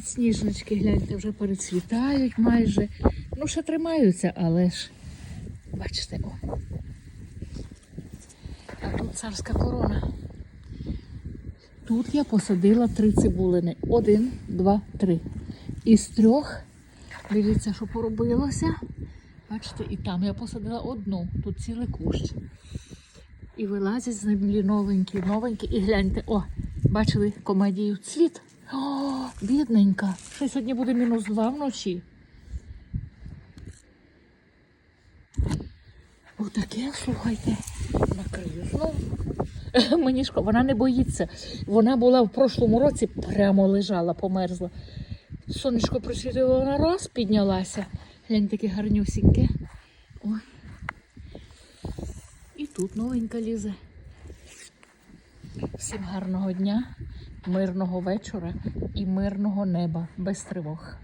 Підсніжнички, гляньте, вже перецвітають майже. Ну, ще тримаються, але ж бачите, о. А тут царська корона. Тут я посадила три цибулини. Один, два, три. Із трьох, дивіться, що поробилося. Бачите, і там я посадила одну, тут цілий кущ. І вилазять з землі новенькі, новенькі. І гляньте, о, бачили комедію цвіт. О, бідненька. Що сьогодні буде мінус два вночі. Отаке, слухайте, накрию знову. Мені ж вона не боїться. Вона була в прошлому році, прямо лежала, померзла. Сонечко просвітило, вона раз піднялася. Глянь, таке гарнюсіньке. О. І тут новенька лізе. Всім гарного дня, мирного вечора і мирного неба без тривог.